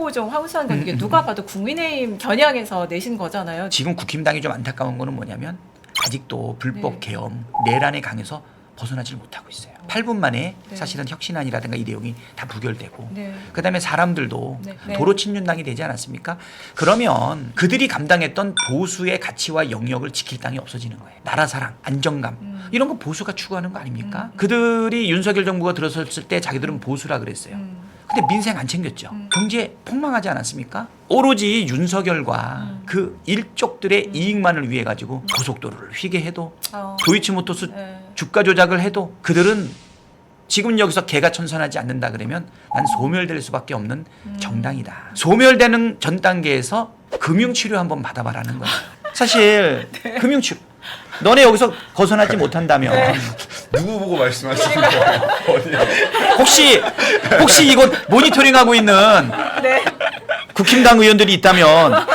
화우수한 건 이게 음, 음, 누가 봐도 국민의힘 겨냥해서 내신 거잖아요. 지금 국힘당이 좀 안타까운 거는 뭐냐면 아직도 불법 네. 계엄 내란의 강에서 벗어나질 못하고 있어요. 8분 만에 네. 사실은 혁신안이라든가 이 내용이 다 부결되고 네. 그다음에 사람들도 네. 네. 도로 침륜당이 되지 않았습니까? 그러면 그들이 감당했던 보수의 가치와 영역을 지킬 당이 없어지는 거예요. 나라 사랑, 안정감 음. 이런 거 보수가 추구하는 거 아닙니까? 음. 그들이 윤석열 정부가 들어섰을 때 자기들은 보수라 그랬어요. 음. 근데 민생 안 챙겼죠. 음. 경제 폭망하지 않았습니까? 오로지 윤석열과 음. 그 일족들의 이익만을 위해 가지고 고속도로를 휘게 해도 어. 도이치모터스 네. 주가 조작을 해도 그들은 지금 여기서 개가 천선하지 않는다 그러면 난 소멸될 수밖에 없는 음. 정당이다. 소멸되는 전 단계에서 금융치료 한번 받아봐라는 거예요. 사실 네. 금융치료 너네 여기서 벗어나지 못한다면 네. 누구 보고 말씀하시는 거예요? 어디? 혹시 혹시 이거 모니터링하고 있는 네. 국힘당 의원들이 있다면